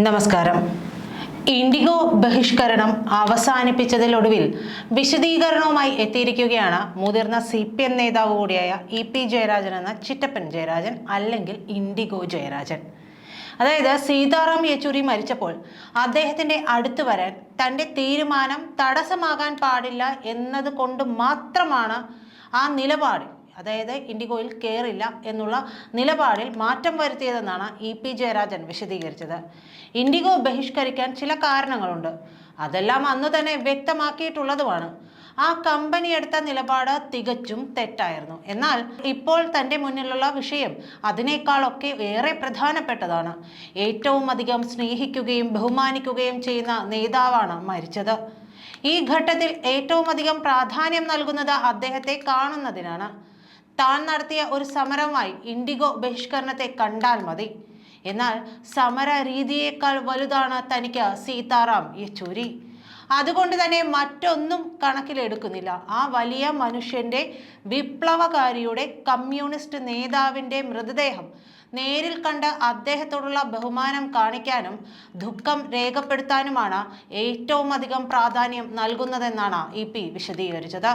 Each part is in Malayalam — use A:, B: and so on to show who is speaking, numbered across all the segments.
A: നമസ്കാരം. ഇൻഡിഗോ ബഹിഷ്കരണം അവസാനിപ്പിച്ചതിലൊടുവിൽ വിശദീകരണവുമായി എത്തിയിരിക്കുകയാണ് മുതിർന്ന സി പി എം നേതാവ് കൂടിയായ ഇ പി ജയരാജൻ എന്ന ചിറ്റപ്പൻ ജയരാജൻ അല്ലെങ്കിൽ ഇൻഡിഗോ ജയരാജൻ. അതായത് സീതാറാം യെച്ചൂരി മരിച്ചപ്പോൾ അദ്ദേഹത്തിന്റെ അടുത്ത് വരാൻ തന്റെ തീരുമാനം തടസ്സമാകാൻ പാടില്ല എന്നത് കൊണ്ട് മാത്രമാണ് ആ നിലപാടിൽ അതായത് ഇൻഡിഗോയിൽ കയറില്ല എന്നുള്ള നിലപാടിൽ മാറ്റം വരുത്തിയതെന്നാണ് ഇ പി ജയരാജൻ വിശദീകരിച്ചത്. ഇൻഡിഗോ ബഹിഷ്കരിക്കാൻ ചില കാരണങ്ങളുണ്ട്. അതെല്ലാം അന്ന് തന്നെ വ്യക്തമാക്കിയിട്ടുള്ളതുമാണ്. ആ കമ്പനി എടുത്ത നിലപാട് തികച്ചും തെറ്റായിരുന്നു. എന്നാൽ ഇപ്പോൾ തന്റെ മുന്നിലുള്ള വിഷയം അതിനേക്കാളൊക്കെ ഏറെ പ്രധാനപ്പെട്ടതാണ്. ഏറ്റവും അധികം സ്നേഹിക്കുകയും ബഹുമാനിക്കുകയും ചെയ്യുന്ന നേതാവാണ് മരിച്ചത്. ഈ ഘട്ടത്തിൽ ഏറ്റവും അധികം പ്രാധാന്യം നൽകുന്നത് അദ്ദേഹത്തെ കാണുന്നതിനാണ്. താൻ നടത്തിയ ഒരു സമരമായി ഇൻഡിഗോ ബഹിഷ്കരണത്തെ കണ്ടാൽ മതി. എന്നാൽ സമര രീതിയേക്കാൾ വലുതാണ് തനിക്ക് സീതാറാം യെച്ചൂരി. അതുകൊണ്ട് തന്നെ മറ്റൊന്നും കണക്കിലെടുക്കുന്നില്ല. ആ വലിയ മനുഷ്യന്റെ വിപ്ലവകാരിയുടെ കമ്മ്യൂണിസ്റ്റ് നേതാവിന്റെ മൃതദേഹം നേരിൽ കണ്ട് അദ്ദേഹത്തോടുള്ള ബഹുമാനം കാണിക്കാനും ദുഃഖം രേഖപ്പെടുത്താനുമാണ് ഏറ്റവും അധികം പ്രാധാന്യം നൽകുന്നതെന്നാണ് ഇ പി വിശദീകരിച്ചത്.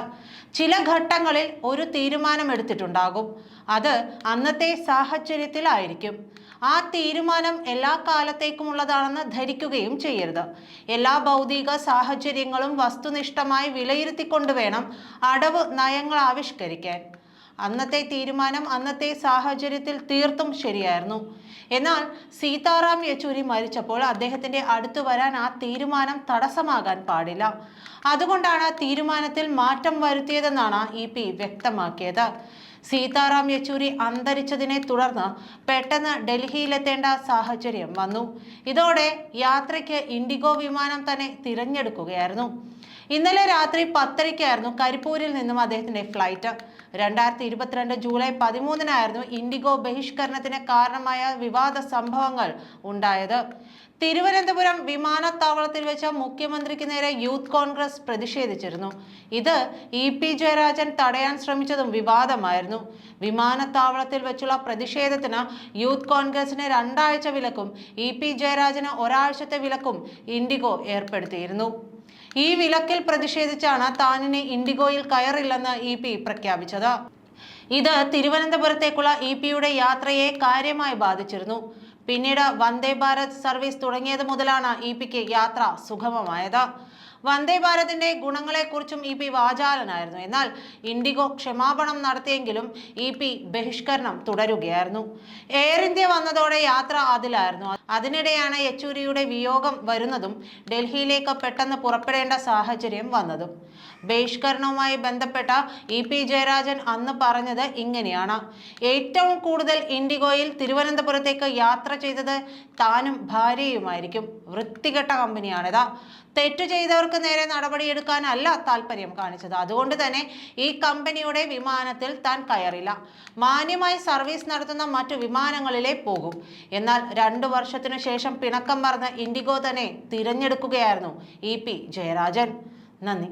A: ചില ഘട്ടങ്ങളിൽ ഒരു തീരുമാനമെടുത്തിട്ടുണ്ടാകും. അത് അന്നത്തെ സാഹചര്യത്തിലായിരിക്കും. ആ തീരുമാനം എല്ലാ കാലത്തേക്കുമുള്ളതാണെന്ന് ധരിക്കുകയും ചെയ്യരുത്. എല്ലാ ഭൗതിക സാഹചര്യങ്ങളും വസ്തുനിഷ്ഠമായി വിലയിരുത്തിക്കൊണ്ട് വേണം അടവ് നയങ്ങൾ ആവിഷ്കരിക്കാൻ. അന്നത്തെ തീരുമാനം അന്നത്തെ സാഹചര്യത്തിൽ തീർത്തും ശരിയായിരുന്നു. എന്നാൽ സീതാറാം യെച്ചൂരി മരിച്ചപ്പോൾ അദ്ദേഹത്തിന്റെ അടുത്തു വരാൻ ആ തീരുമാനം തടസ്സമാകാൻ പാടില്ല. അതുകൊണ്ടാണ് തീരുമാനത്തിൽ മാറ്റം വരുത്തിയതെന്നാണ് ഇ പി വ്യക്തമാക്കിയത്. സീതാറാം യെച്ചൂരി അന്തരിച്ചതിനെ തുടർന്ന് പെട്ടെന്ന് ഡൽഹിയിലെത്തേണ്ട സാഹചര്യം വന്നു. ഇതോടെ യാത്രയ്ക്ക് ഇൻഡിഗോ വിമാനം തന്നെ തിരഞ്ഞെടുക്കുകയായിരുന്നു. ഇന്നലെ രാത്രി പത്തരയ്ക്കായിരുന്നു കരിപ്പൂരിൽ നിന്നും അദ്ദേഹത്തിന്റെ ഫ്ലൈറ്റ് രണ്ടായിരത്തി ഇരുപത്തിരണ്ട് ജൂലൈ പതിമൂന്നിനായിരുന്നു ഇൻഡിഗോ ബഹിഷ്കരണത്തിന് കാരണമായ വിവാദ സംഭവങ്ങൾ ഉണ്ടായത്. തിരുവനന്തപുരം വിമാനത്താവളത്തിൽ വെച്ച് മുഖ്യമന്ത്രിക്ക് നേരെ യൂത്ത് കോൺഗ്രസ് പ്രതിഷേധിച്ചിരുന്നു. ഇത് ഇ പി ജയരാജൻ തടയാൻ ശ്രമിച്ചതും വിവാദമായിരുന്നു. വിമാനത്താവളത്തിൽ വെച്ചുള്ള പ്രതിഷേധത്തിന് യൂത്ത് കോൺഗ്രസിന് രണ്ടാഴ്ച വിലക്കും ഇ പി ജയരാജന് ഒരാഴ്ചത്തെ വിലക്കും ഇൻഡിഗോ ഏർപ്പെടുത്തിയിരുന്നു. ഈ വിലക്കിൽ പ്രതിഷേധിച്ചാണ് താനിന് ഇൻഡിഗോയിൽ കയറില്ലെന്ന് ഇ പി പ്രഖ്യാപിച്ചത്. ഇത് തിരുവനന്തപുരത്തേക്കുള്ള ഇ പിയുടെ യാത്രയെ കാര്യമായി ബാധിച്ചിരുന്നു. പിന്നീട് വന്ദേ ഭാരത് സർവീസ് തുടങ്ങിയത് മുതലാണ് ഇ പിക്ക് യാത്ര സുഗമമായത്. വന്ദേ ഭാരതിന്റെ ഗുണങ്ങളെക്കുറിച്ചും ഇ പി വാചാലനായിരുന്നു. എന്നാൽ ഇൻഡിഗോ ക്ഷമാപണം നടത്തിയെങ്കിലും ഇ പി ബഹിഷ്കരണം തുടരുകയായിരുന്നു. എയർ ഇന്ത്യ വന്നതോടെ യാത്ര അതിലായിരുന്നു. അതിനിടെയാണ് യെച്ചൂരിയുടെ വിയോഗം വരുന്നതും ഡൽഹിയിലേക്ക് പെട്ടെന്ന് പുറപ്പെടേണ്ട സാഹചര്യം വന്നതും. ബഹിഷ്കരണവുമായി ബന്ധപ്പെട്ട ഇ പി ജയരാജൻ അന്ന് പറഞ്ഞത് ഇങ്ങനെയാണ്. ഏറ്റവും കൂടുതൽ ഇൻഡിഗോയിൽ തിരുവനന്തപുരത്തേക്ക് യാത്ര ചെയ്തത് താനും ഭാര്യയുമായിരിക്കും. വൃത്തികെട്ട കമ്പനിയാണിത്. തെറ്റ് ചെയ്തവർക്ക് നേരെ നടപടിയെടുക്കാനല്ല താല്പര്യം കാണിച്ചത്. അതുകൊണ്ട് തന്നെ ഈ കമ്പനിയുടെ വിമാനത്തിൽ താൻ കയറില്ല. മാന്യമായി സർവീസ് നടത്തുന്ന മറ്റു വിമാനങ്ങളിലേ പോകും. എന്നാൽ രണ്ടു വർഷത്തിനു ശേഷം പിണക്കം മറന്ന് ഇൻഡിഗോ തന്നെ തിരഞ്ഞെടുക്കുകയായിരുന്നു ഇ പി ജയരാജൻ. നന്ദി.